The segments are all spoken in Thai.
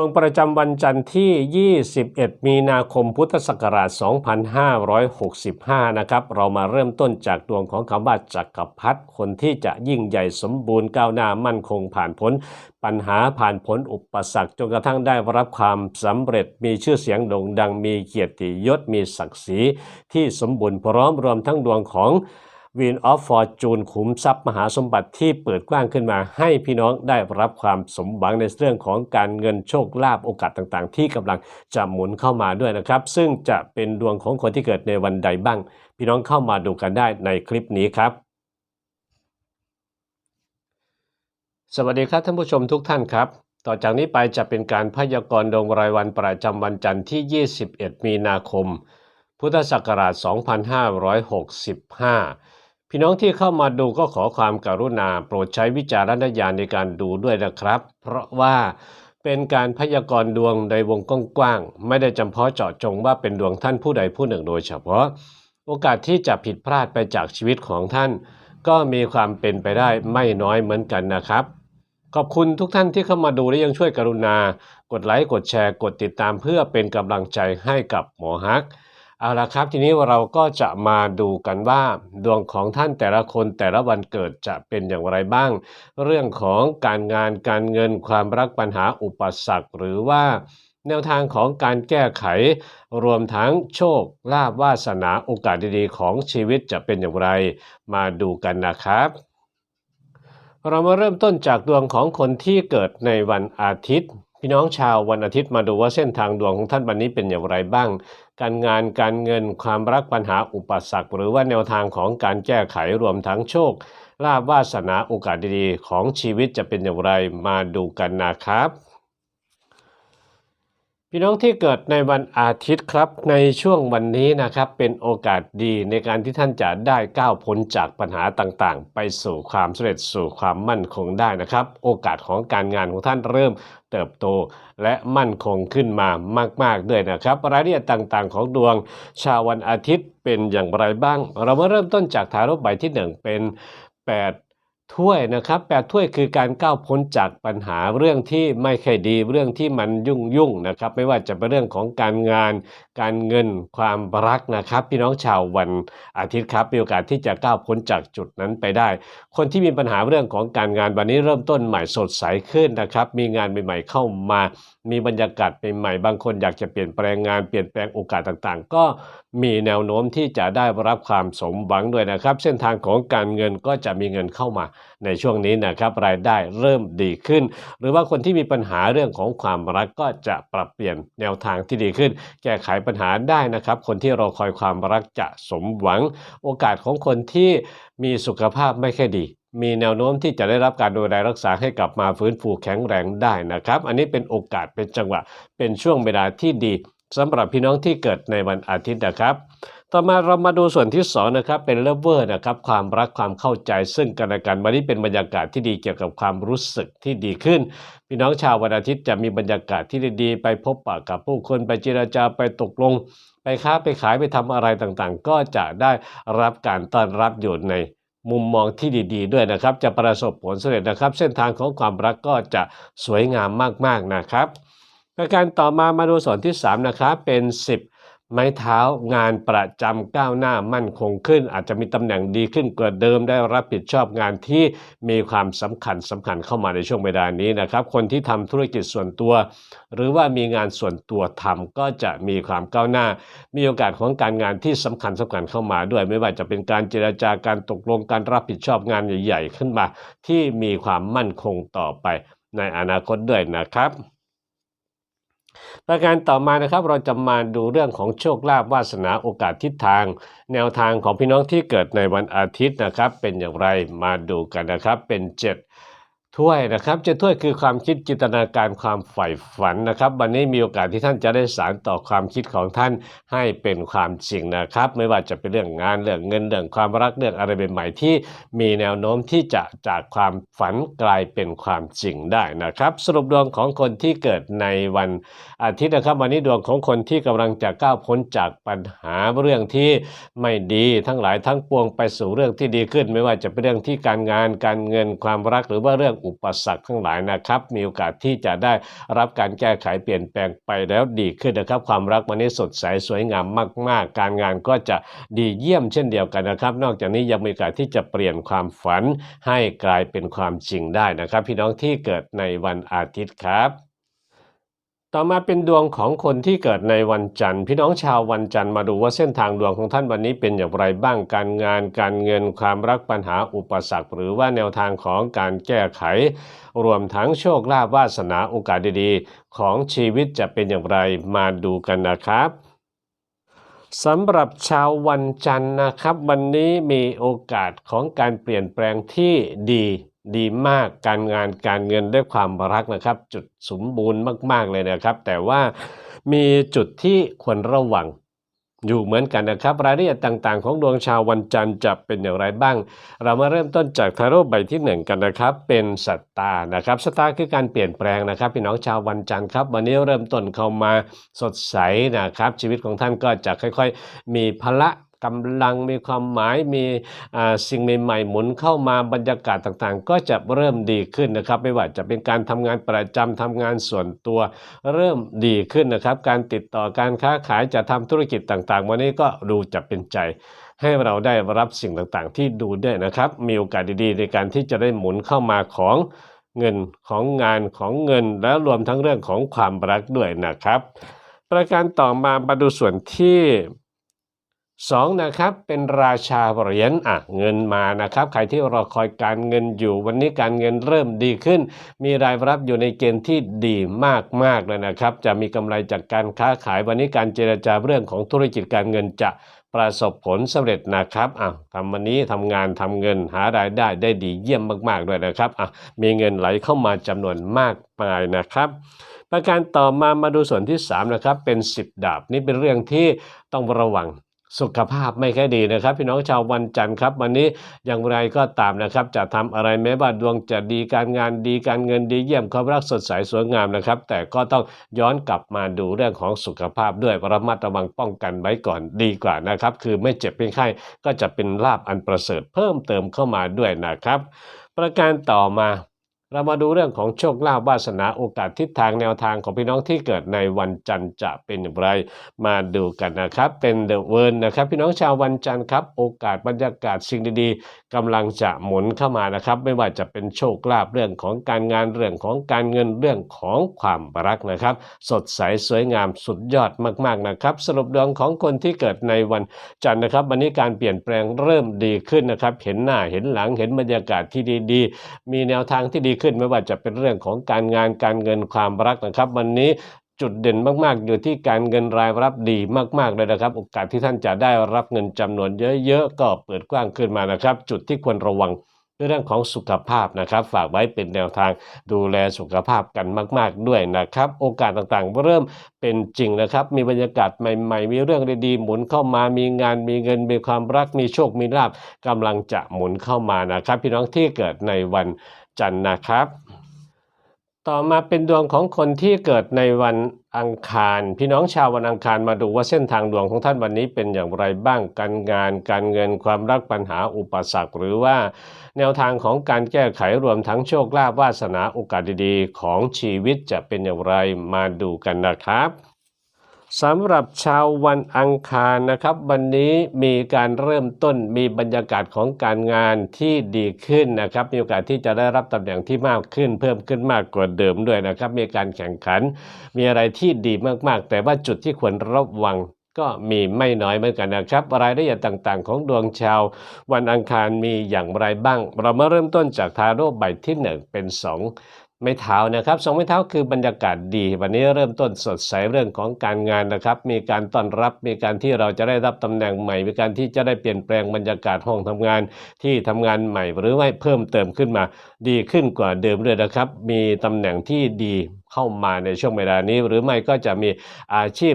วงประจำวันจันทร์ที่ 21 มีนาคมพุทธศักราช 2565 นะครับ เรามาเริ่มต้นจากดวงของคำว่าจักรพรรดิคนที่จะยิ่งใหญ่สมบูรณ์ก้าวหน้ามั่นคงผ่านพ้น ปัญหาผ่านพ้นอุปสรรคจนกระทั่งได้รับความสำเร็จมีชื่อเสียงโด่งดังมีเกียรติยศมีศักดิ์ศรีที่สมบูรณ์พร้อมรวมทั้งดวงของ วินออฟฟอร์จูนขุมทรัพย์มหาสมบัติที่เปิดกว้างขึ้นมา ให้พี่น้องได้รับความสมหวังในเรื่องของการเงินโชคลาภโอกาสต่างๆ ที่กำลังจะหมุนเข้ามาด้วยนะครับ ซึ่งจะเป็นดวงของคนที่เกิดในวันใดบ้าง พี่น้องเข้ามาดูกันได้ในคลิปนี้ครับ สวัสดีครับท่านผู้ชมทุกท่านครับต่อจากนี้ไปจะเป็นการพยากรณ์ดวงรายวันประจำวันจันทร์ที่ 21 มีนาคม พุทธศักราช 2565 พี่น้องที่เข้ามาดูก็ขอความกรุณา โปรดใช้วิจารณญาณในการดูด้วยนะครับ เพราะว่าเป็นการพยากรณ์ดวงในวงกว้างๆไม่ได้จำเพาะเจาะจงว่าเป็นดวงท่านผู้ใดผู้หนึ่งโดยเฉพาะ โอกาสที่จะผิดพลาดไปจากชีวิตของท่าน ก็มีความเป็นไปได้ไม่น้อยเหมือนกันนะครับ ขอบคุณทุกท่านที่เข้ามาดูและยังช่วยกรุณา กดไลค์กดแชร์กดติดตามเพื่อเป็นกำลังใจให้กับหมอฮัก เอาละครับ ทีนี้เราก็จะมาดูกันว่าดวงของท่านแต่ละคนแต่ละวันเกิดจะเป็นอย่างไรบ้าง เรื่องของการงานการเงินความรักปัญหาอุปสรรคหรือว่าแนวทางของการแก้ไข รวมทั้งโชคลาภวาสนาโอกาสดีๆ ของชีวิตจะเป็นอย่างไร มาดูกันนะครับ เรามาเริ่มต้นจากดวงของคนที่เกิดในวันอาทิตย์ พี่น้องชาววันอาทิตย์มาดูว่าเส้นทางดวงของท่านวันนี้เป็นอย่างไรบ้าง การงานการเงินความรักปัญหาอุปสรรค หรือว่าแนวทางของการแก้ไขรวมทั้งโชคลาภวาสนาโอกาสดีๆ ของชีวิตจะเป็นอย่างไรมาดูกันนะครับ พี่น้องที่เกิดในวันอาทิตย์ครับ ในช่วงวันนี้นะครับเป็นโอกาสดีในการที่ท่านจะได้ก้าวพ้นจากปัญหาต่างๆ ไปสู่ความสำเร็จสู่ความมั่นคงได้นะครับ โอกาสของการงานของท่านเริ่มเติบโตและมั่นคงขึ้นมามาก ๆ ด้วยนะครับ รายละเอียดต่างๆ ของดวง ชาววันอาทิตย์เป็นอย่างไรบ้าง เรามาเริ่มต้นจากทารกใบที่ 1 เป็น 8 ถ้วยนะครับแปดถ้วยคือการก้าวพ้นจากปัญหาเรื่องที่ไม่ค่อยดีเรื่องที่มันยุ่งยุ่งนะครับ ไม่ว่าจะเป็นเรื่องของการงาน การเงินความรักนะครับ พี่น้องชาววันอาทิตย์ครับมีโอกาสที่จะก้าวพ้นจากจุดนั้นไปได้ คนที่มีปัญหาเรื่องของการงานวันนี้เริ่มต้นใหม่สดใสขึ้นนะครับ มีงานใหม่ ๆ เข้ามา มีบรรยากาศใหม่ๆบางคนอยากจะเปลี่ยนแปลงงานเปลี่ยนแปลงโอกาสต่างๆ ก็มีแนวโน้มที่จะได้รับความสมหวังด้วยนะครับ เส้นทางของการเงินก็จะมีเงินเข้ามาในช่วงนี้นะครับรายได้เริ่มดีขึ้น หรือว่าคนที่มีปัญหาเรื่องของความรักก็จะปรับเปลี่ยนแนวทางที่ดีขึ้น แก้ไขปัญหาได้นะครับ คนที่รอคอยความรักจะสมหวัง โอกาสของคนที่มีสุขภาพไม่ค่อยดี มีแนวโน้มที่จะได้รับการดูแลรักษาให้กลับมาฟื้นฟูแข็งแรงได้นะครับ อันนี้เป็นโอกาสเป็นจังหวะ เป็นช่วงเวลาที่ดีสำหรับพี่น้องที่เกิดในวันอาทิตย์นะครับ ต่อมาเรามาดูส่วนที่สองนะครับเป็นเลเวอร์นะครับความรักความเข้าใจซึ่งกันและกันวันนี้เป็นบรรยากาศที่ดีเกี่ยวกับความรู้สึกที่ดีขึ้น พี่น้องชาววันอาทิตย์จะมีบรรยากาศที่ดีๆ ไปพบปะกับผู้คนไปเจราจาไปตกลง ไปค้าไปขายไปทำอะไรต่างๆ ก็จะได้รับการต้อนรับอยู่ในมุมมองที่ดีๆ ด้วยนะครับ จะประสบผลสำเร็จนะครับ เส้นทางของความรักก็จะสวยงามมากๆนะครับประการต่อมามาดูส่วนที่3นะครับเป็น 10 ไม้เท้างานประจำก้าวหน้ามั่นคงขึ้น อาจจะมีตำแหน่งดีขึ้นกว่าเดิมได้รับผิดชอบงานที่มีความสำคัญสำคัญเข้ามาในช่วงเวลานี้นะครับ คนที่ทำธุรกิจส่วนตัว หรือว่ามีงานส่วนตัวทำก็จะมีความก้าวหน้า มีโอกาสของการงานที่สำคัญสำคัญเข้ามาด้วย ไม่ว่าจะเป็นการเจราจาการตกลงการรับผิดชอบงานใหญ่ ๆ ขึ้นมา ที่มีความมั่นคงต่อไปในอนาคตด้วยนะครับ ประการต่อมานะครับเราจะมาดูเรื่องของโชคลาภวาสนาโอกาสทิศทาง แนวทางของพี่น้องที่เกิดในวันอาทิตย์นะครับ เป็นอย่างไรมาดูกันนะครับเป็นเจ็ด ถ้วยนะครับเจ็ดถ้วยคือความคิดจินตนาการความใฝ่ฝันนะครับวันนี้มีโอกาสที่ท่านจะได้สารต่อความคิดของท่านให้เป็นความจริงนะครับ ไม่ว่าจะเป็นเรื่องงานเรื่องเงินเรื่องความรักเรื่องอะไรใหม่ๆที่มีแนวโน้มที่จะจากความฝันกลายเป็นความจริงได้นะครับ สรุปดวงของคนที่เกิดในวันอาทิตย์นะครับ วันนี้ดวงของคนที่กำลังจะก้าวพ้นจากปัญหาเรื่องที่ไม่ดีทั้งหลายทั้งปวงไปสู่เรื่องที่ดีขึ้น ไม่ว่าจะเป็นเรื่องที่การงานการเงินความรักหรือว่าเรื่องอุปสรรคทั้งหลายนะครับ มีโอกาสที่จะได้รับการแก้ไขเปลี่ยนแปลงไปแล้วดีขึ้นนะครับ ความรักวันนี้สดใสสวยงามมาก ๆ การงานก็จะดีเยี่ยมเช่นเดียวกันนะครับ นอกจากนี้ยังมีโอกาสที่จะเปลี่ยนความฝันให้กลายเป็นความจริงได้นะครับ พี่น้องที่เกิดในวันอาทิตย์ครับ ต่อมาเป็นดวงของคนที่เกิดในวันจันทร์พี่น้องชาววันจันทร์มาดูว่าเส้นทางดวงของท่านวันนี้เป็นอย่างไรบ้างการงาน การเงินความรักปัญหาอุปสรรค หรือว่าแนวทางของการแก้ไข รวมทั้งโชคลาภวาสนาโอกาสดีๆ ของชีวิตจะเป็นอย่างไรมาดูกันนะครับสำหรับชาววันจันทร์นะครับ วันนี้มีโอกาสของการเปลี่ยนแปลงที่ดี ดีมากการงานการเงินด้วยความรักนะครับ จุดสมบูรณ์มาก ๆ เลยนะครับ แต่ว่ามีจุดที่ควรระวังอยู่เหมือนกันนะครับ รายละเอียดต่างๆ ของดวงชาววันจันทร์จะเป็นอย่างไรบ้าง เรามาเริ่มต้นจากทาโร่ใบที่หนึ่งกันนะครับ เป็นสัตตานะครับสตาร์คือการเปลี่ยนแปลงนะครับ พี่น้องชาววันจันทร์ครับ วันนี้เริ่มต้นเข้ามาสดใสนะครับ ชีวิตของท่านก็จะค่อย ๆ มีพละ กำลังมีความหมายมีสิ่งใหม่ๆหมุนเข้ามาบรรยากาศต่างๆ ก็จะเริ่มดีขึ้นนะครับ ไม่ว่าจะเป็นการทำงานประจำทำงานส่วนตัวเริ่มดีขึ้นนะครับ การติดต่อการค้าขายจะทำธุรกิจต่างๆ วันนี้ก็ดูจะเป็นใจให้เราได้รับสิ่งต่างๆ ที่ดูด้วยนะครับ มีโอกาสดีๆ ในการที่จะได้หมุนเข้ามาของเงินของงานของเงิน แล้วรวมทั้งเรื่องของความรักด้วยนะครับ ประการต่อมามาดูส่วนที่ สองนะครับเป็นราชาเหรียญอะเงินมานะครับ ใครที่รอคอยการเงินอยู่ วันนี้การเงินเริ่มดีขึ้น มีรายรับอยู่ในเกณฑ์ที่ดีมากๆเลยนะครับ จะมีกำไรจากการค้าขายวันนี้การเจรจาเรื่องของธุรกิจการเงินจะประสบผลสำเร็จนะครับอะทำวันนี้ทำงานทำเงินหารายได้ได้ดีเยี่ยมมากๆด้วยนะครับอะมีเงินไหลเข้ามาจำนวนมากมายนะครับ ประการต่อมามาดูส่วนที่3นะครับเป็น 10 ดาบนี่เป็นเรื่องที่ต้องระวัง สุขภาพไม่ค่อยดีนะครับ พี่น้องชาววันจันทร์ครับ วันนี้อย่างไรก็ตามนะครับ จะทำอะไรแม้ว่าดวงจะดีการงานดีการเงินดีเยี่ยมความรักสดใสสวยงามนะครับ แต่ก็ต้องย้อนกลับมาดูเรื่องของสุขภาพด้วยระมัดระวังป้องกันไว้ก่อนดีกว่านะครับ คือไม่เจ็บเป็นไข้ก็จะเป็นลาบอันประเสริฐเพิ่มเติมเข้ามาด้วยนะครับ ประการต่อมา เรามาดูเรื่องของโชคลาภวาสนาโอกาสทิศทางแนวทางของพี่น้องที่เกิดในวันจันทร์จะเป็นอย่างไร มาดูกันนะครับ เป็นเดอะเวิร์นนะครับ พี่น้องชาววันจันทร์ครับ โอกาสบรรยากาศสิ่งดีๆกำลังจะหมุนเข้ามานะครับ ไม่ว่าจะเป็นโชคลาภเรื่องของการงานเรื่องของการเงินเรื่องของความรักนะครับ สดใสสวยงามสุดยอดมากๆนะครับ สรุปดวงของคนที่เกิดในวันจันทร์นะครับ วันนี้การเปลี่ยนแปลงเริ่มดีขึ้นนะครับ เห็นหน้าเห็นหลังเห็นบรรยากาศที่ดี ๆ มีแนวทางที่ดีขึ้นไม่ว่าจะเป็นเรื่องของการงานการเงินความรักนะครับ วันนี้จุดเด่นมาก ๆ อยู่ที่การเงินรายรับดีมากๆเลยนะครับ โอกาสที่ท่านจะได้รับเงินจำนวนเยอะๆก็เปิดกว้างขึ้นมานะครับ จุดที่ควรระวังเรื่องของสุขภาพนะครับ ฝากไว้เป็นแนวทางดูแลสุขภาพกันมาก ๆ ด้วยนะครับ โอกาสต่างๆ เริ่มเป็นจริงนะครับ มีบรรยากาศใหม่ ๆ มีเรื่องดีๆหมุนเข้ามามีงานมีเงินมีความรักมีโชคมีลาภกำลังจะหมุนเข้ามานะครับ พี่น้องที่เกิดในวัน จันทร์นะครับ ต่อมาเป็นดวงของคนที่เกิดในวันอังคาร พี่น้องชาววันอังคารมาดูว่าเส้นทางดวงของท่านวันนี้เป็นอย่างไรบ้างการงาน การเงินความรักปัญหาอุปสรรค หรือว่าแนวทางของการแก้ไขรวมทั้งโชคลาภวาสนาโอกาสดีๆ ของชีวิตจะเป็นอย่างไรมาดูกันนะครับ สำหรับชาววันอังคารนะครับ วันนี้มีการเริ่มต้นมีบรรยากาศของการงานที่ดีขึ้นนะครับ มีโอกาสที่จะได้รับตำแหน่งที่มากขึ้น เพิ่มขึ้นมากกว่าเดิมด้วยนะครับ มีการแข่งขัน มีอะไรที่ดีมากๆ แต่ว่าจุดที่ควรระวังก็มีไม่น้อยเหมือนกันนะครับ รายละเอียดต่างๆ ของดวงชาว วันอังคารมีอย่างไรบ้าง เรามาเริ่มต้นจากทาโร่ใบที่ 1 เป็น 2 ไม้เท้านะครับสองไม้เท้าคือบรรยากาศดี วันนี้เริ่มต้นสดใสเรื่องของการงานนะครับ มีการต้อนรับมีการที่เราจะได้รับตำแหน่งใหม่ มีการที่จะได้เปลี่ยนแปลงบรรยากาศห้องทำงาน ที่ทำงานใหม่หรือไม่เพิ่มเติมขึ้นมา ดีขึ้นกว่าเดิมเลยนะครับ มีตำแหน่งที่ดีเข้ามาในช่วงเวลานี้ หรือไม่ก็จะมีอาชีพ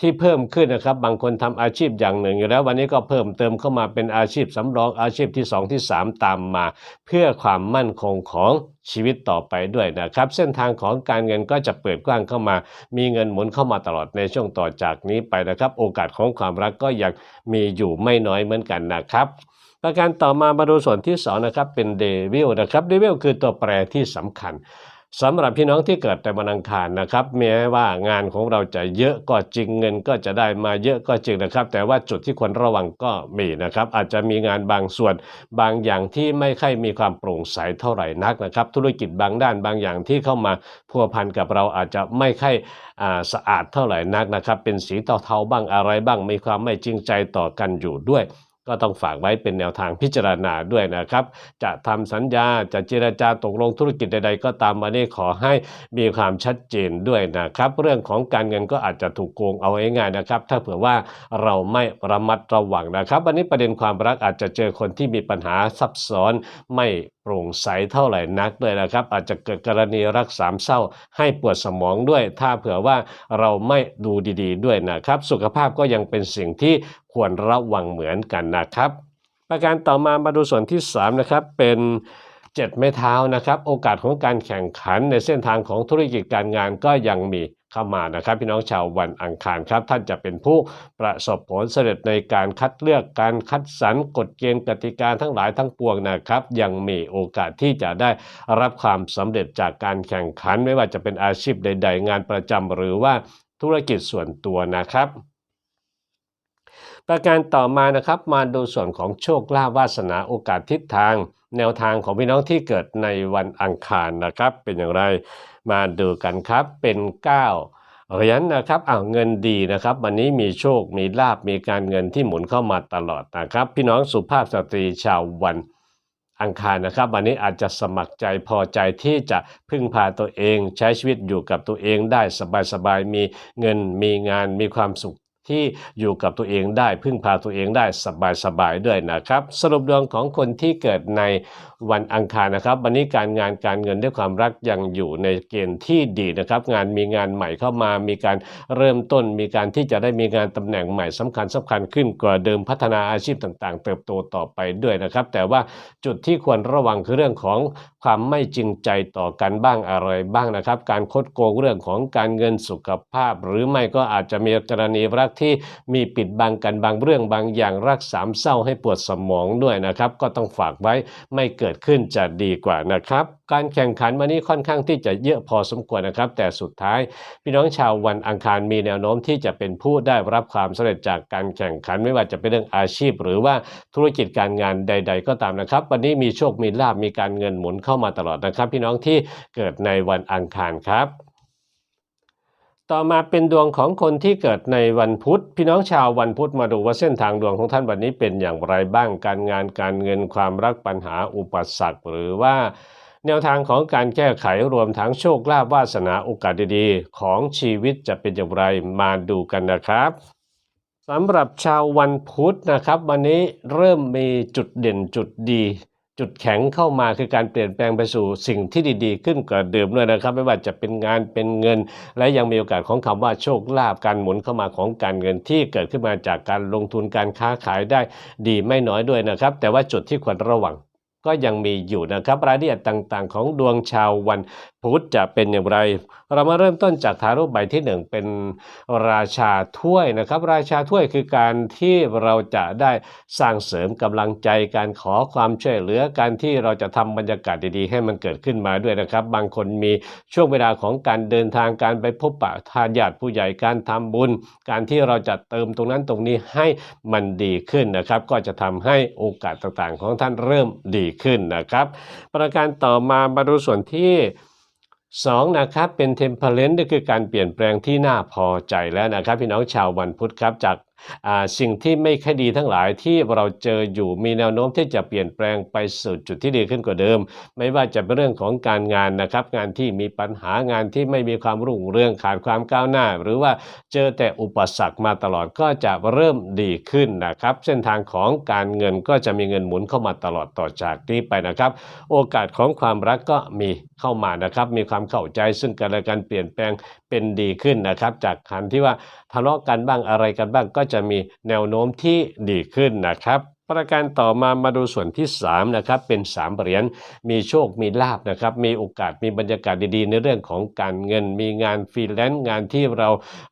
ที่เพิ่มขึ้นนะครับ บางคนทำอาชีพอย่างหนึ่งอยู่แล้ว วันนี้ก็เพิ่มเติมเข้ามาเป็นอาชีพสำรองอาชีพที่ 2 ที่ 3 ตามมา เพื่อความมั่นคงของชีวิตต่อไปด้วยนะครับ เส้นทางของการเงินก็จะเปิดกว้างเข้ามา มีเงินหมุนเข้ามาตลอดในช่วงต่อจากนี้ไปนะครับ โอกาสของความรักก็ยังมีอยู่ไม่น้อยเหมือนกันนะครับประการต่อมามาดูส่วนที่สองนะครับเป็นเดวิลนะครับเดวิลคือตัวแปรที่สำคัญ สำหรับพี่น้องที่เกิดในวันอังคารนะครับแม้ว่างานของเราจะเยอะก็จริงเงินก็จะได้มาเยอะก็จริงนะครับ แต่ว่าจุดที่ควรระวังก็มีนะครับ อาจจะมีงานบางส่วนบางอย่างที่ไม่ค่อยมีความโปร่งใสเท่าไหร่นักนะครับ ธุรกิจบางด้านบางอย่างที่เข้ามาพัวพันกับเราอาจจะไม่ค่อยสะอาดเท่าไหร่นักนะครับ เป็นสีเทาๆบ้างอะไรบ้างมีความไม่จริงใจต่อกันอยู่ด้วย ก็ต้องฝากไว้เป็นแนวทางพิจารณาด้วยนะครับ จะทำสัญญาจะเจรจาตกลงธุรกิจใดๆ ก็ตามมานี้ขอให้มีความชัดเจนด้วยนะครับ เรื่องของการเงินก็อาจจะถูกโกงเอาง่ายๆนะครับ ถ้าเผื่อว่าเราไม่ระมัดระวังนะครับ วันนี้ประเด็นความรักอาจจะเจอคนที่มีปัญหาซับซ้อนไม่ โปร่งใสเท่าไหร่นักด้วยนะครับ อาจจะเกิดกรณีรักสามเศร้าให้ปวดสมองด้วย ถ้าเผื่อว่าเราไม่ดูดีๆด้วยนะครับ สุขภาพก็ยังเป็นสิ่งที่ควรระวังเหมือนกันนะครับ ประการต่อมามาดูส่วนที่3นะครับเป็นเจ็ดไม้เท้านะครับ โอกาสของการแข่งขันในเส้นทางของธุรกิจการงานก็ยังมี เข้ามานะครับ พี่น้องชาววันอังคารครับ ท่านจะเป็นผู้ประสบผลสำเร็จในการคัดเลือกการคัดสรรกฎเกณฑ์กติกาทั้งหลายทั้งปวงนะครับ ยังมีโอกาสที่จะได้รับความสำเร็จจากการแข่งขัน ไม่ว่าจะเป็นอาชีพใด ๆ งานประจำหรือว่าธุรกิจส่วนตัวนะครับประการต่อมานะครับมาดูส่วนของโชคลาภวาสนาโอกาสทิศทาง แนวทางของพี่น้องที่เกิดในวันอังคารนะครับ เป็นอย่างไร มาดูกันครับเป็น9เหรียญนะครับอ้าวเงินดีนะครับ วันนี้มีโชคมีลาบมีการเงินที่หมุนเข้ามาตลอดนะครับ พี่น้องสุภาพสตรีชาววันอังคารนะครับ วันนี้อาจจะสมัครใจพอใจที่จะพึ่งพาตัวเอง ใช้ชีวิตอยู่กับตัวเองได้สบายๆมีเงินมีงานมีความสุข ที่อยู่กับตัวเองได้พึ่งพาตัวเองได้สบายๆด้วยนะครับ สรุปดวงของคนที่เกิดในวันอังคารนะครับ วันนี้การงานการเงินด้วยความรักยังอยู่ในเกณฑ์ที่ดีนะครับ งานมีงานใหม่เข้ามามีการเริ่มต้น มีการที่จะได้มีงานตำแหน่งใหม่สำคัญสำคัญขึ้นกว่าเดิมพัฒนาอาชีพต่างๆ เติบโตต่อไปด้วยนะครับ แต่ว่าจุดที่ควรระวังคือเรื่องของความไม่จริงใจต่อกันบ้างอะไรบ้างนะครับ การคดโกงเรื่องของการเงินสุขภาพ หรือไม่ก็อาจจะมีกรณีรักที่มีปิดบังกันบางเรื่องบางอย่างรักสามเศร้าให้ปวดสมองด้วยนะครับ ก็ต้องฝากไว้ไม่เกิดขึ้นจะดีกว่านะครับ การแข่งขันวันนี้ค่อนข้างที่จะเยอะพอสมควรนะครับ แต่สุดท้ายพี่น้องชาววันอังคารมีแนวโน้มที่จะเป็นผู้ได้รับความสำเร็จจากการแข่งขันไม่ว่าจะเป็นเรื่องอาชีพ หรือว่าธุรกิจการงานใด ๆ ก็ตามนะครับ วันนี้มีโชคมีลาบมีการเงินหมุนเข้ามาตลอดนะครับ พี่น้องที่เกิดในวันอังคารครับ ต่อมาเป็นดวงของคนที่เกิดในวันพุธ พี่น้องชาววันพุธมาดูว่าเส้นทางดวงของท่านวันนี้เป็นอย่างไรบ้างการงานการเงินความรักปัญหาอุปสรรคหรือว่า แนวทางของการแก้ไขรวมทั้งโชคลาภวาสนาโอกาสดีๆ ของชีวิตจะเป็นอย่างไรมาดูกันนะครับสำหรับชาววันพุธนะครับ วันนี้เริ่มมีจุดเด่นจุดดี จุดแข็งเข้ามาคือการเปลี่ยนแปลงไปสู่สิ่งที่ดีๆ ขึ้นกว่าเดิมด้วยนะครับ ไม่ว่าจะเป็นงานเป็นเงิน และยังมีโอกาสของคำว่าโชคลาภการหมุนเข้ามาของการเงินที่เกิดขึ้นมาจากการลงทุนการค้าขายได้ดีไม่น้อยด้วยนะครับ แต่ว่าจุดที่ควรระวัง ก็ยังมีอยู่นะครับรายละเอียดต่างๆ ของดวงชาววันพุธจะเป็นอย่างไร เรามาเริ่มต้นจากทารุใบที่หนึ่งเป็นราชาถ้วยนะครับ ราชาถ้วยคือการที่เราจะได้สร้างเสริมกำลังใจการขอความช่วยเหลือการที่เราจะทำบรรยากาศดีๆ ให้มันเกิดขึ้นมาด้วยนะครับ บางคนมีช่วงเวลาของการเดินทางการไปพบปะทานญาติผู้ใหญ่การทำบุญ การที่เราจะเติมตรงนั้นตรงนี้ให้มันดีขึ้นนะครับ ก็จะทำให้โอกาสต่างๆ ของท่านเริ่มดีขึ้นนะครับ ประการต่อมามาดูส่วนที่สองนะครับเป็นเทมเพลนต์ก็คือการเปลี่ยนแปลงที่น่าพอใจแล้วนะครับ พี่น้องชาววันพุธครับจากสิ่งที่ไม่ค่อยดีทั้งหลายที่เราเจออยู่มีแนวโน้มที่จะเปลี่ยนแปลงไปสู่จุดที่ดีขึ้นกว่าเดิม ไม่ว่าจะเป็นเรื่องของการงานนะครับ งานที่มีปัญหางานที่ไม่มีความรุ่งเรืองขาดความก้าวหน้า หรือว่าเจอแต่อุปสรรคมาตลอดก็จะเริ่มดีขึ้นนะครับ เส้นทางของการเงินก็จะมีเงินหมุนเข้ามาตลอดต่อจากนี้ไปนะครับ โอกาสของความรักก็มีเข้ามานะครับ มีความเข้าใจซึ่งกันและกันเปลี่ยนแปลงเป็นดีขึ้นนะครับ จากคันที่ว่าทะเลาะกันบ้างอะไรกันบ้างก็จะมีแนวโน้มที่ดีขึ้นนะครับ ประการต่อมามาดูส่วนที่3นะครับเป็น3เหรียญมีโชคมีลาบนะครับมีโอกาสมีบรรยากาศดีๆ ในเรื่องของการเงิน มีงานฟรีแลนซ์งานที่เรา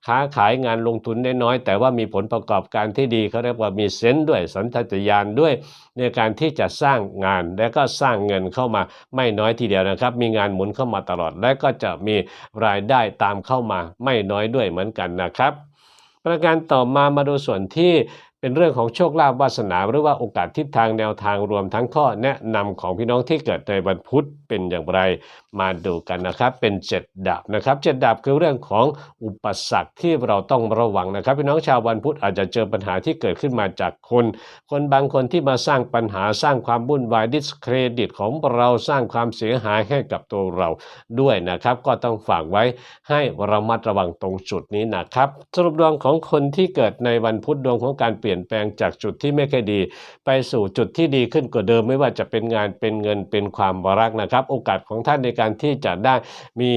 ค้าขายงานลงทุนน้อยๆแต่ว่ามีผลประกอบการที่ดีเขาเรียกว่ามีเซนส์ด้วยสัญชาตญาณด้วย ในการที่จะสร้างงานและก็สร้างเงินเข้ามาไม่น้อยทีเดียวนะครับ มีงานหมุนเข้ามาตลอด และก็จะมีรายได้ตามเข้ามาไม่น้อยด้วยเหมือนกันนะครับประการต่อมามาดูส่วนที่ เป็นเรื่องของโชคลาภวาสนาหรือว่าโอกาสทิศทางแนวทางรวมทั้งข้อแนะนำของพี่น้องที่เกิดในวันพุธเป็นอย่างไร มาดูกันนะครับ เป็นเจ็ดดาบนะครับเจ็ดดาบคือเรื่องของอุปสรรคที่เราต้องระวังนะครับ พี่น้องชาววันพุธอาจจะเจอปัญหาที่เกิดขึ้นมาจากคน คนบางคนที่มาสร้างปัญหาสร้างความวุ่นวายดิสเครดิตของเราสร้างความเสียหายให้กับตัวเราด้วยนะครับ ก็ต้องฝากไว้ให้ระมัดระวังตรงจุดนี้นะครับ สรุปดวงของคนที่เกิดในวันพุธดวงของการเปลี่ยนี่ยนแปลงจากจุดที่ไม่ค่อยดี ไปสู่จุดที่ดีขึ้นกว่าเดิมไม่ว่าจะเป็นงานเป็นเงินเป็นความรักนะครับ โอกาสของท่านในการที่จะได้มี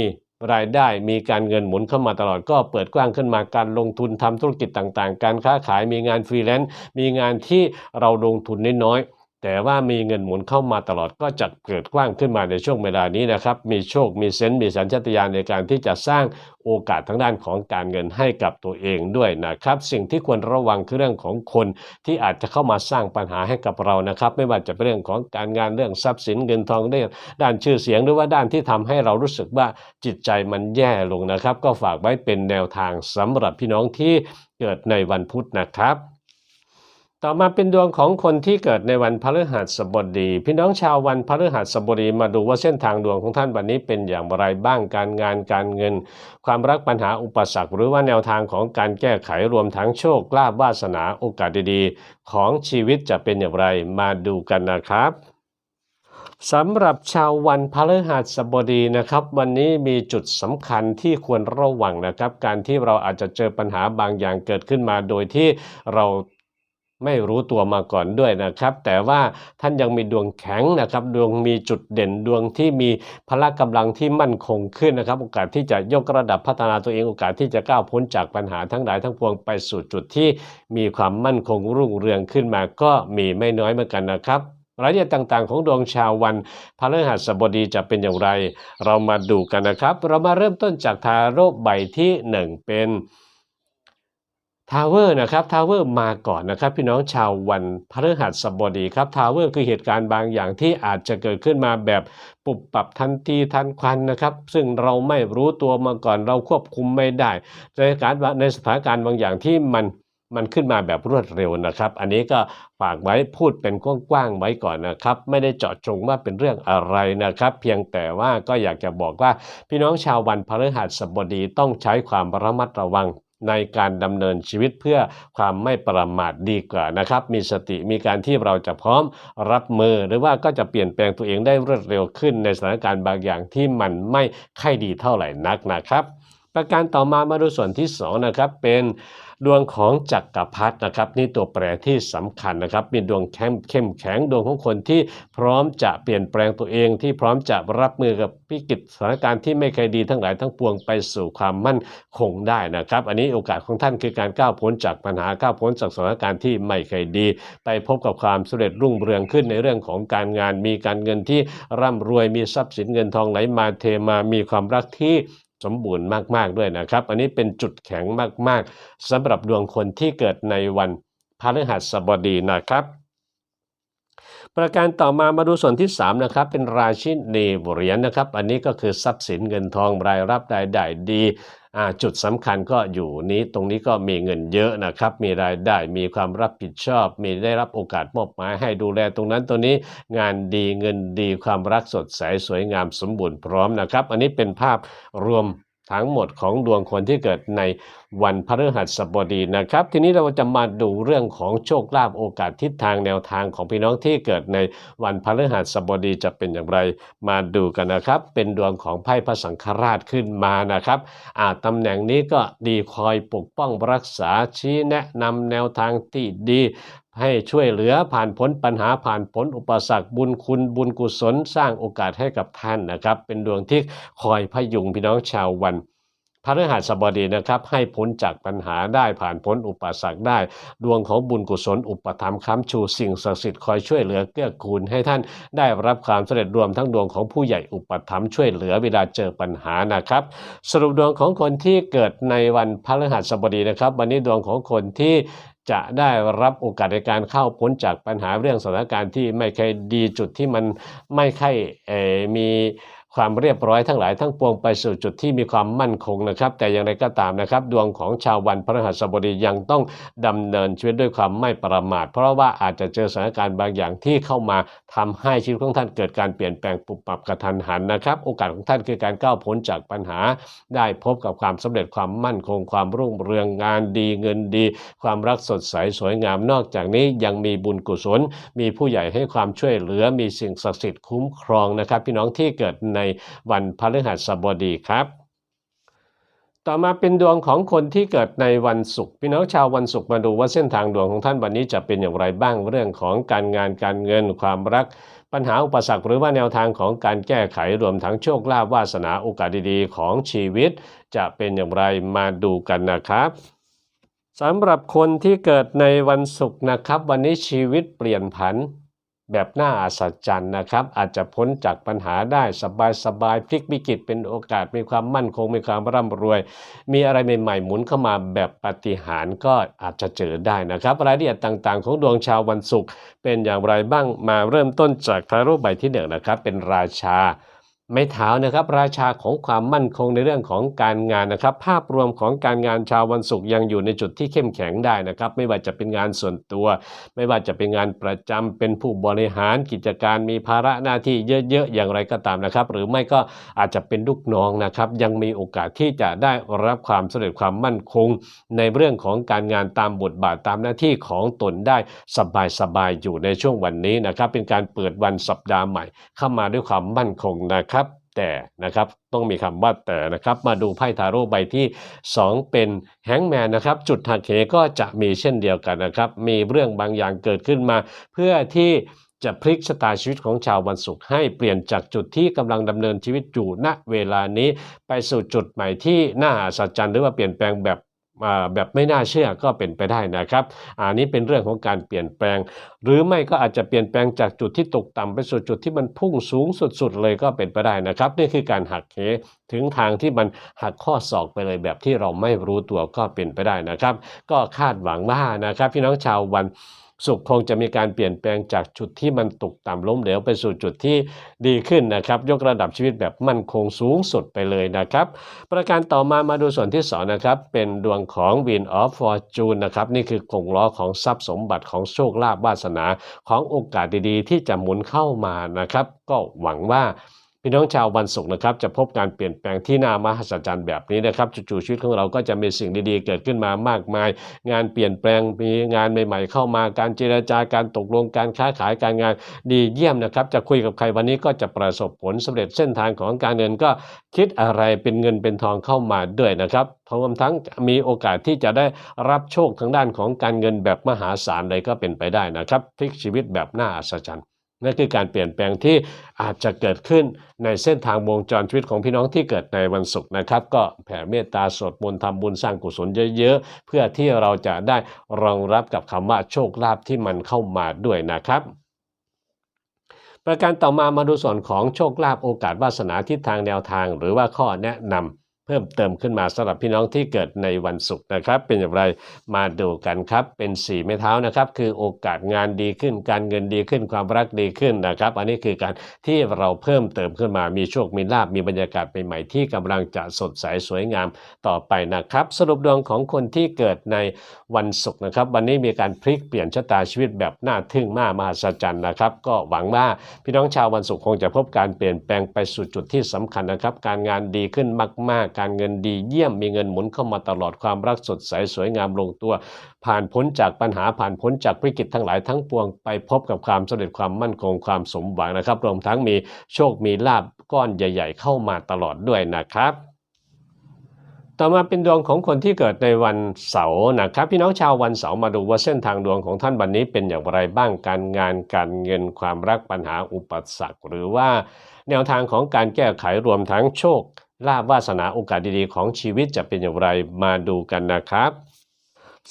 รายได้มีการเงินหมุนเข้ามาตลอดก็เปิดกว้างขึ้นมาการลงทุนทำธุรกิจต่างๆ การค้าขายมีงานฟรีแลนซ์มีงานที่เราลงทุนน้อยๆ แต่ว่ามีเงินหมุนเข้ามาตลอดก็จะเกิดกว้างขึ้นมาในช่วงเวลานี้นะครับ มีโชค มีเซนต์มีสัญชาตญาณในการที่จะสร้างโอกาสทางด้านของการเงินให้กับตัวเองด้วยนะครับ สิ่งที่ควรระวังคือเรื่องของคนที่อาจจะเข้ามาสร้างปัญหาให้กับเรานะครับ ไม่ว่าจะเป็นเรื่องของการงานเรื่องทรัพย์สินเงินทองเรื่องด้านชื่อเสียงหรือว่าด้านที่ทำให้เรารู้สึกว่าจิตใจมันแย่ลงนะครับ ก็ฝากไว้เป็นแนวทางสำหรับพี่น้องที่เกิดในวันพุธนะครับ ต่อมาเป็นดวงของคนที่เกิดในวันพฤหัสบดี พี่น้องชาววันพฤหัสบดีมาดูว่าเส้นทางดวงของท่านวันนี้เป็นอย่างไรบ้างการงานการเงิน ความรักปัญหาอุปสรรค หรือว่าแนวทางของการแก้ไขรวมทั้งโชคลาภวาสนาโอกาสดีๆ ของชีวิตจะเป็นอย่างไรมาดูกันนะครับสำหรับชาววันพฤหัสบดีนะครับ วันนี้มีจุดสำคัญที่ควรระวังนะครับ การที่เราอาจจะเจอปัญหาบางอย่างเกิดขึ้นมาโดยที่เรา ไม่รู้ตัวมาก่อนด้วยนะครับ แต่ว่าท่านยังมีดวงแข็งนะครับ ดวงมีจุดเด่นดวงที่มีพละกำลังที่มั่นคงขึ้นนะครับ โอกาสที่จะยกระดับพัฒนาตัวเองโอกาสที่จะก้าวพ้นจากปัญหาทั้งหลายทั้งปวงไปสู่จุดที่มีความมั่นคงรุ่งเรืองขึ้นมาก็มีไม่น้อยเหมือนกันนะครับรายละเอียดต่างๆ ของดวงชาววันพฤหัสบดีจะเป็นอย่างไร เรามาดูกันนะครับ เรามาเริ่มต้นจากทาโร่ใบที่ 1 เป็น ทาวเวอร์นะครับทาวเวอร์มาก่อนนะครับ พี่น้องชาววันพฤหัสบดีครับทาวเวอร์คือเหตุการณ์บางอย่างที่อาจจะเกิดขึ้นมาแบบปุบปรับทันทีทันควันนะครับ ซึ่งเราไม่รู้ตัวมาก่อนเราควบคุมไม่ได้ในสถานในสถานการณ์บางอย่างที่มันมันขึ้นมาแบบรวดเร็วนะครับ อันนี้ก็ฝากไว้พูดเป็นกว้างๆไว้ก่อนนะครับ ไม่ได้เจาะจงว่าเป็นเรื่องอะไรนะครับ เพียงแต่ว่าก็อยากจะบอกว่าพี่น้องชาววันพฤหัสบดีต้องใช้ความระมัดระวัง ในการดำเนินชีวิตเพื่อความไม่ประมาทดีกว่านะครับ มีสติมีการที่เราจะพร้อมรับมือ หรือว่าก็จะเปลี่ยนแปลงตัวเองได้รวดเร็วขึ้น ในสถานการณ์บางอย่างที่มันไม่ค่อยดีเท่าไหร่นักนะครับ ประการต่อมามาดูส่วนที่สองนะครับเป็น ดวงของจักรพรรดินะครับนี่ตัวแปรที่สำคัญนะครับมีดวงเข้มเข้มแข็งดวงของคนที่พร้อมจะเปลี่ยนแปลงตัวเองที่พร้อมจะรับมือกับวิกฤตสถานการณ์ที่ไม่เคยดีทั้งหลายทั้งปวงไปสู่ความมั่นคงได้นะครับ อันนี้โอกาสของท่านคือการก้าวพ้นจากปัญหาก้าวพ้นจากสถานการณ์ที่ไม่เคยดี ไปพบกับความสำเร็จรุ่งเรืองขึ้นในเรื่องของการงาน มีการเงินที่ร่ำรวยมีทรัพย์สินเงินทองไหลมาเทมามีความรักที่ สมบูรณ์มากๆด้วยนะครับ อันนี้เป็นจุดแข็งมากๆสำหรับดวงคนที่เกิดในวันพฤหัสบดีนะครับ ประการต่อมามาดูส่วนที่3นะครับเป็นราชินีเหรียญนะครับ อันนี้ก็คือทรัพย์สินเงินทองรายรับรายได้ดี จุดสำคัญก็อยู่นี้ตรงนี้ก็มีเงินเยอะนะครับ มีรายได้มีความรับผิดชอบ มีได้รับโอกาสมอบหมายให้ดูแลตรงนั้นตรงนี้งานดีเงินดีความรักสดใสสวยงามสมบูรณ์พร้อมนะครับ อันนี้เป็นภาพรวม ทั้งหมดของดวงคนที่เกิดในวันพฤหัสบดีนะครับ ทีนี้เราจะมาดูเรื่องของโชคลาภโอกาสทิศทางแนวทางของพี่น้องที่เกิดในวันพฤหัสบดีจะเป็นอย่างไรมาดูกันนะครับ เป็นดวงของไพ่พระสังฆราชขึ้นมานะครับอาตำแหน่งนี้ก็ดีคอยปกป้องรักษาชี้แนะนำแนวทางที่ดี ให้ช่วยเหลือผ่านพ้นปัญหาผ่านพ้นอุปสรรคบุญคุณบุญกุศลสร้างโอกาสให้กับท่านนะครับ เป็นดวงที่คอยพยุงพี่น้องชาววันพพฤหัสบดีนะครับให้พ้นจากปัญหาได้ผ่านพ้นอุปสรรคได้ ดวงของบุญกุศล อุปถัมค้ำชูสิ่งศักดิ์สิทธิ์คอยช่วยเหลือเกื้อกูลให้ท่านได้รับความสำเร็จรวมทั้งดวงของผู้ใหญ่อุปถัมช่วยเหลือเวลาเจอปัญหานะครับ สรุปดวงของคนที่เกิดในวันพฤหัสบดีนะครับ วันนี้ดวงของคนที่ จะได้รับโอกาสในการเข้าพ้นจากปัญหาเรื่องสถานการณ์ที่ไม่เคยดีจุดที่มันไม่ค่อยมี ความเรียบร้อยทั้งหลายทั้งปวงไปสู่จุดที่มีความมั่นคงนะครับ แต่อย่างไรก็ตามนะครับ ดวงของชาววันพฤหัสบดียังต้องดำเนินชีวิตด้วยความไม่ประมาท เพราะว่าอาจจะเจอสถานการณ์บางอย่างที่เข้ามาทำให้ชีวิตของท่านเกิดการเปลี่ยนแปลงปุบปับกระทันหันนะครับ โอกาสของท่านคือการก้าวพ้นจากปัญหา ได้พบกับความสำเร็จความมั่นคง ความรุ่งเรืองงานดีเงินดี ความรักสดใสสวยงามนอกจากนี้ยังมีบุญกุศล มีผู้ใหญ่ให้ความช่วยเหลือมีสิ่งศักดิ์สิทธิ์คุ้มครองนะครับ พี่น้องที่เกิดในวันพฤหัสบดีครับ ต่อมาเป็นดวงของคนที่เกิดในวันศุกร์พี่น้องชาววันศุกร์มาดูว่าเส้นทางดวงของท่านวันนี้จะเป็นอย่างไรบ้างเรื่องของการงานการเงินความรักปัญหาอุปสรรคหรือว่าแนวทางของการแก้ไขรวมทั้งโชคลาภวาสนาโอกาสดีๆ ของชีวิต จะเป็นอย่างไรมาดูกันนะครับสำหรับคนที่เกิดในวันศุกร์นะครับ วันนี้ชีวิตเปลี่ยนผัน แบบน่าอัศจรรย์นะครับ อาจจะพ้นจากปัญหาได้สบายๆพลิกวิกฤตเป็นโอกาสมีความมั่นคงมีความร่ำรวย มีอะไรใหม่ๆหมุนเข้ามาแบบปฏิหารก็อาจจะเจอได้นะครับ รายละเอียดต่างๆ ของดวงชาววันศุกร์เป็นอย่างไรบ้างมาเริ่มต้นจากทาโร่ใบที่หนึ่งนะครับ เป็นราชา ไม้เท้านะครับราชาของความมั่นคงในเรื่องของการงานนะครับ ภาพรวมของการงานชาววันศุกร์ยังอยู่ในจุดที่เข้มแข็งได้นะครับ ไม่ว่าจะเป็นงานส่วนตัว ไม่ว่าจะเป็นงานประจำเป็นผู้บริหารกิจการมีภาระหน้าที่เยอะๆอย่างไรก็ตามนะครับ หรือไม่ก็อาจจะเป็นลูกน้องนะครับ ยังมีโอกาสที่จะได้รับความสำเร็จความมั่นคง ในเรื่องของการงานตามบทบาทตามหน้าที่ของตนได้สบายๆอยู่ในช่วงวันนี้นะครับ เป็นการเปิดวันสัปดาห์ใหม่ เข้ามาด้วยความมั่นคงนะครับ แต่นะครับต้องมีคำว่าแต่นะครับ มาดูไพ่ทาโร่ใบที่ 2 เป็นแฮงแมนนะครับจุดหักเหก็จะมีเช่นเดียวกันนะครับ มีเรื่องบางอย่างเกิดขึ้นมา เพื่อที่จะพลิกชะตาชีวิตของชาววันศุกร์ให้เปลี่ยนจากจุดที่กำลังดำเนินชีวิตอยู่ณเวลานี้ ไปสู่จุดใหม่ที่น่าอัศจรรย์หรือว่าเปลี่ยนแปลงแบบ แบบไม่น่าเชื่อก็เป็นไปได้นะครับ อันนี้เป็นเรื่องของการเปลี่ยนแปลง หรือไม่ก็อาจจะเปลี่ยนแปลงจากจุดที่ตกต่ำไปสู่จุดที่มันพุ่งสูงสุดๆเลยก็เป็นไปได้นะครับ นี่คือการหักเหถึงทางที่มันหักข้อศอกไปเลยแบบที่เราไม่รู้ตัวก็เป็นไปได้นะครับ ก็คาดหวังว่านะครับ พี่น้องชาววัน สุขคงจะมีการเปลี่ยนแปลงจากจุดที่มันตกต่ำล้มเหลวไปสู่จุดที่ดีขึ้นนะครับ ยกระดับชีวิตแบบมั่นคงสูงสุดไปเลยนะครับ ประการต่อมามาดูส่วนที่สองนะครับเป็นดวงของ Wind of Fortune นะครับนี่คือกงล้อของทรัพย์สมบัติของโชคลาภวาสนาของโอกาสดีๆ ที่จะหมุนเข้ามานะครับ ก็หวังว่า พี่น้องชาววันศุกร์นะครับจะพบการเปลี่ยนแปลงที่น่ามหัศจรรย์แบบนี้นะครับจู่ๆชีวิตของเราก็จะมีสิ่งดีๆ เกิดขึ้นมามากมาย งานเปลี่ยนแปลงมีงานใหม่ ๆ เข้ามาการเจรจาการตกลงการค้าขายการงานดีเยี่ยมนะครับ จะคุยกับใครวันนี้ก็จะประสบผลสำเร็จเส้นทางของการเงินก็คิดอะไรเป็นเงินเป็นทองเข้ามาด้วยนะครับพร้อมทั้งมีโอกาสที่จะได้รับโชคทางด้านของการเงินแบบมหาศาลเลยก็เป็นไปได้นะครับพลิกชีวิตแบบน่าอัศจรรย์ นั่นคือการเปลี่ยนแปลงที่อาจจะเกิดขึ้นในเส้นทางวงจรชีวิตของพี่น้องที่เกิดในวันศุกร์นะครับ ก็แผ่เมตตาสวดมนต์ทำบุญสร้างกุศลเยอะๆ เพื่อที่เราจะได้รองรับกับคำว่าโชคลาภที่มันเข้ามาด้วยนะครับประการต่อมามาดูส่วนของโชคลาภโอกาสวาสนาทิศทางแนวทาง หรือว่าข้อแนะนำ เพิ่มเติมขึ้นมาสำหรับพี่น้องที่เกิดในวันศุกร์นะครับ เป็นอย่างไรมาดูกันครับ เป็นสีไม้เท้านะครับ คือโอกาสงานดีขึ้น การเงินดีขึ้นความรักดีขึ้นนะครับ อันนี้คือการที่เราเพิ่มเติมขึ้นมามีโชคมีลาบมีบรรยากาศใหม่ๆที่กำลังจะสดใสสวยงามต่อไปนะครับ สรุปดวงของคนที่เกิดในวันศุกร์นะครับ วันนี้มีการพลิกเปลี่ยนชะตาชีวิตแบบน่าทึ่งมากมหัศจรรย์นะครับ ก็หวังว่าพี่น้องชาววันศุกร์คงจะพบการเปลี่ยนแปลงไปสู่จุดที่สำคัญนะครับ การงานดีขึ้นมากๆการเงินดีเยี่ยมมีเงินหมุนเข้ามาตลอดความรักสดใสสวยงามลงตัว ผ่านพ้นจากปัญหาผ่านพ้นจากวิกฤตทั้งหลายทั้งปวงไปพบกับความสำเร็จความมั่นคงความสมหวังนะครับรวมทั้งมีโชคมีลาบก้อนใหญ่ ๆ เข้ามาตลอดด้วยนะครับต่อมาเป็นดวงของคนที่เกิดในวันเสาร์นะครับ พี่น้องชาววันเสาร์มาดูว่าเส้นทางดวงของท่านวันนี้เป็นอย่างไรบ้างการงานการเงินความรักปัญหาอุปสรรค หรือว่าแนวทางของการแก้ไขรวมทั้งโชค ลาบวาสนาโอกาสดีๆ ของชีวิตจะเป็นอย่างไรมาดูกันนะครับ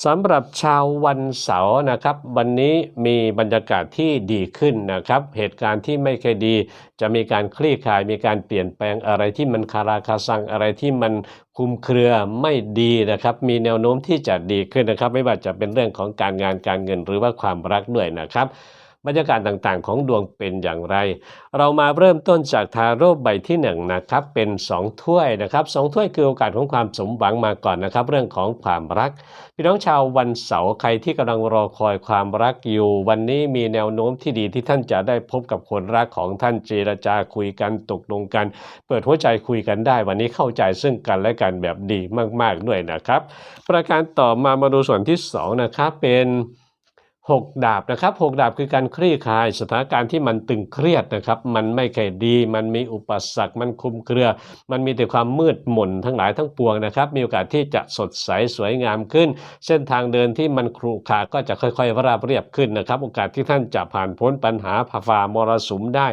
สำหรับชาววันเสาร์นะครับ วันนี้มีบรรยากาศที่ดีขึ้นนะครับ เหตุการณ์ที่ไม่เคยดี จะมีการคลี่คลาย มีการเปลี่ยนแปลงอะไรที่มันคาราคาซังอะไรที่มันคุมเครือไม่ดีนะครับ มีแนวโน้มที่จะดีขึ้นนะครับ ไม่ว่าจะเป็นเรื่องของการงานการเงินหรือว่าความรักด้วยนะครับ บรรยากาศต่างๆ ของดวงเป็นอย่างไร เรามาเริ่มต้นจากทาโร่ใบที่1นงนะครับเป็น 2 ถ้วยนะครับสถ้วยคือโอกาสของความสมหวังมาก่อนนะครับ เรื่องของความรัก พี่น้องชาววันเสาร์ใครที่กำลังรอคอยความรักอยู่ วันนี้มีแนวโน้มที่ดีที่ท่านจะได้พบกับคนรักของท่านเจรจาคุยกันตกลงกัน เปิดหัวใจคุยกันได้ วันนี้เข้าใจซึ่งกันและกันแบบดีมาก ๆด้วยนะครับ ประการต่อมามาดูส่วนที่สองนะครับเป็น หกดาบนะครับหกดาบคือการคลี่คลายสถานการณ์ที่มันตึงเครียดนะครับ มันไม่เคยดี มันมีอุปสรรค มันคลุมเครือ มันมีแต่ความมืดหม่นทั้งหลายทั้งปวงนะครับ มีโอกาสที่จะสดใสสวยงามขึ้น เส้นทางเดินที่มันครุขระก็จะค่อยๆ ราบเรียบขึ้นนะครับ โอกาสที่ท่านจะผ่านพ้นปัญหาผ่าฝ่ามรสุมได้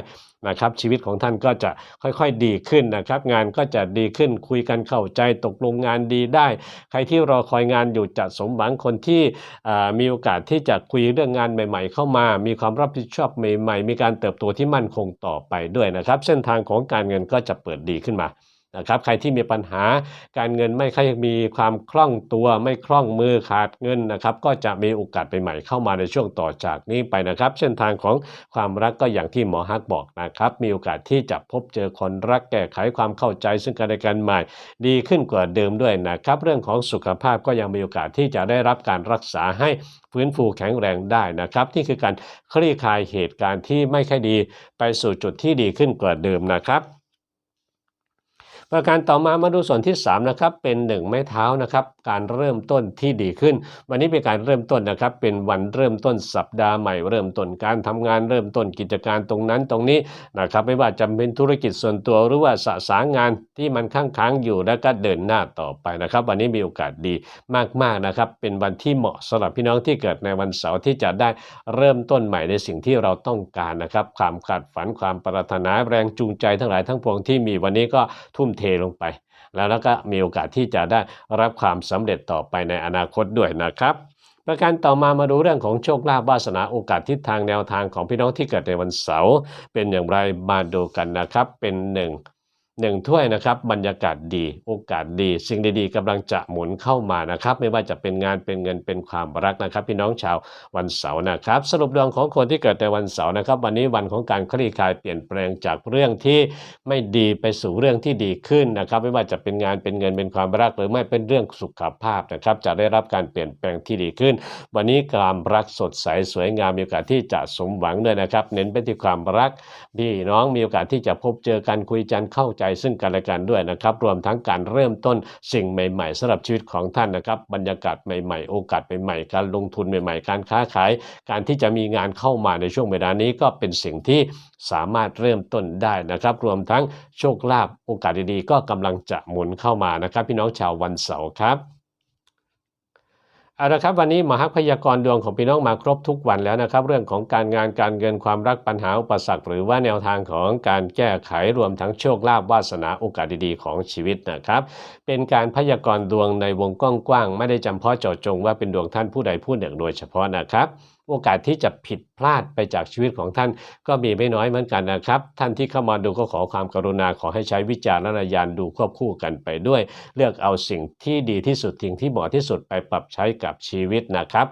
นะครับชีวิตของท่านก็จะค่อยๆดีขึ้นนะครับ งานก็จะดีขึ้นคุยกันเข้าใจตกลงงานดีได้ ใครที่รอคอยงานอยู่จะสมหวังคนที่มีโอกาสที่จะคุยเรื่องงานใหม่ ๆ เข้ามา มีความรับผิดชอบใหม่ ๆ มีการเติบโตที่มั่นคงต่อไปด้วยนะครับ เส้นทางของการเงินก็จะเปิดดีขึ้นมา นะครับใครที่มีปัญหาการเงินไม่ค่อยมีความคล่องตัวไม่คล่องมือขาดเงินนะครับก็จะมีโอกาสใหม่ๆเข้ามาในช่วงต่อจากนี้ไปนะครับ เส้นทางของความรักก็อย่างที่หมอฮักบอกนะครับ มีโอกาสที่จะพบเจอคนรักแก้ไขความเข้าใจ ซึ่งกันและกันใหม่ดีขึ้นกว่าเดิมด้วยนะครับ เรื่องของสุขภาพก็ยังมีโอกาสที่จะได้รับการรักษาให้ฟื้นฟูแข็งแรงได้นะครับนี่คือการคลี่คลายเหตุการณ์ที่ไม่ค่อยดี ไปสู่จุดที่ดีขึ้นกว่าเดิมนะครับ ประการต่อมามาดูส่วนที่3นะครับเป็น 1 ไม้เท้านะครับการเริ่มต้นที่ดีขึ้น วันนี้เป็นการเริ่มต้นนะครับเป็นวันเริ่มต้นสัปดาห์ใหม่เริ่มต้นการทำงานเริ่มต้นกิจการตรงนั้นตรงนี้นะครับไม่ว่าจะเป็นธุรกิจส่วนตัวหรือว่าสะสางงานที่มันค้างค้างอยู่แล้วก็เดินหน้าต่อไปนะครับ วันนี้มีโอกาสดีมากๆนะครับเป็นวันที่เหมาะสำหรับพี่น้องที่เกิดในวันเสาร์ที่จะได้เริ่มต้นใหม่ในสิ่งที่เราต้องการนะครับความขาดฝันความปรารถนาแรงจูงใจทั้งหลายทั้งปวงที่มีวันนี้ก็ทุ่มเทลงไป แล้วแล้วก็มีโอกาสที่จะได้รับความสำเร็จต่อไปในอนาคตด้วยนะครับประการต่อมามาดูเรื่องของโชคลาภวาสนาโอกาสทิศทางแนวทางของพี่น้องที่เกิดในวันเสาร์เป็นอย่างไรมาดูกันนะครับเป็นหนึ่ง หนึ่งถ้วยนะครับบรรยากาศดีโอกาสดี สิ่งดีๆกำลังจะหมุนเข้ามานะครับ ไม่ว่าจะเป็นงานเป็นเงินเป็นความรักนะครับ พี่น้องชาววันเสาร์นะครับ สรุปดวงของคนที่เกิดในวันเสาร์นะครับ วันนี้วันของการคลี่คลายเปลี่ยนแปลงจากเรื่องที่ไม่ดีไปสู่เรื่องที่ดีขึ้นนะครับ ไม่ว่าจะเป็นงานเป็นเงินเป็นความรักหรือไม่เป็นเรื่องสุขภาพนะครับ จะได้รับการเปลี่ยนแปลงที่ดีขึ้น วันนี้ความรักสดใสสวยงามมีโอกาสที่จะสมหวังด้วยนะครับ เน้นไปที่ความรักพี่น้องมีโอกาสที่จะพบเจอกันคุยกันเข้าใจซึ่งกันและกันด้วยนะครับ รวมทั้งการเริ่มต้นสิ่งใหม่ ๆสำหรับชีวิตของท่านนะครับ บรรยากาศใหม่ๆ โอกาสใหม่ๆ การลงทุนใหม่ๆ การค้าขาย การที่จะมีงานเข้ามาในช่วงเวลานี้ก็เป็นสิ่งที่สามารถเริ่มต้นได้นะครับ รวมทั้งโชคลาภโอกาสดีๆ ก็กำลังจะหมุนเข้ามานะครับ พี่น้องชาววันเสาร์ครับ เอาละครับวันนี้มหาพยากรณ์ดวงของพี่น้องมาครบทุกวันแล้วนะครับ เรื่องของการงานการเงินความรักปัญหาอุปสรรคหรือว่าแนวทางของการแก้ไขรวมทั้งโชคลาภวาสนาโอกาสดีๆของชีวิตนะครับ เป็นการพยากรณ์ดวงในวงกว้างๆไม่ได้จำเพาะเจาะจงว่าเป็นดวงท่านผู้ใดผู้หนึ่งโดยเฉพาะนะครับ โอกาสที่จะผิดพลาดไปจากชีวิตของท่าน ก็มีไม่น้อยเหมือนกันนะครับ ท่านที่เข้ามาดูก็ขอความกรุณาขอให้ใช้วิจารณญาณดูควบคู่กันไปด้วย เลือกเอาสิ่งที่ดีที่สุดสิ่งที่เหมาะที่สุดไปปรับใช้กับชีวิตนะครับ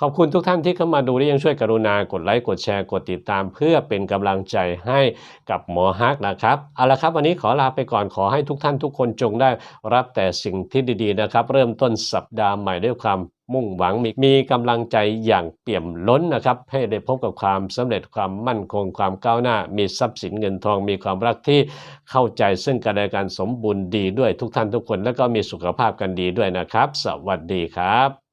ขอบคุณทุกท่านที่เข้ามาดูและยังช่วยกรุณากดไลค์กดแชร์กดติดตาม เพื่อเป็นกำลังใจให้กับหมอฮักนะครับเอาละครับ วันนี้ขอลาไปก่อนขอให้ทุกท่านทุกคนจงได้รับแต่สิ่งที่ดีๆนะครับ เริ่มต้นสัปดาห์ใหม่ด้วยความมุ่งหวังมีมีกำลังใจอย่างเปี่ยมล้นนะครับ ให้ได้พบกับความสำเร็จความมั่นคงความก้าวหน้า มีทรัพย์สินเงินทอง มีความรักที่เข้าใจซึ่งกันและกันสมบูรณ์ดีด้วยทุกท่านทุกคน แล้วก็มีสุขภาพกันดีด้วยนะครับ สวัสดีครับ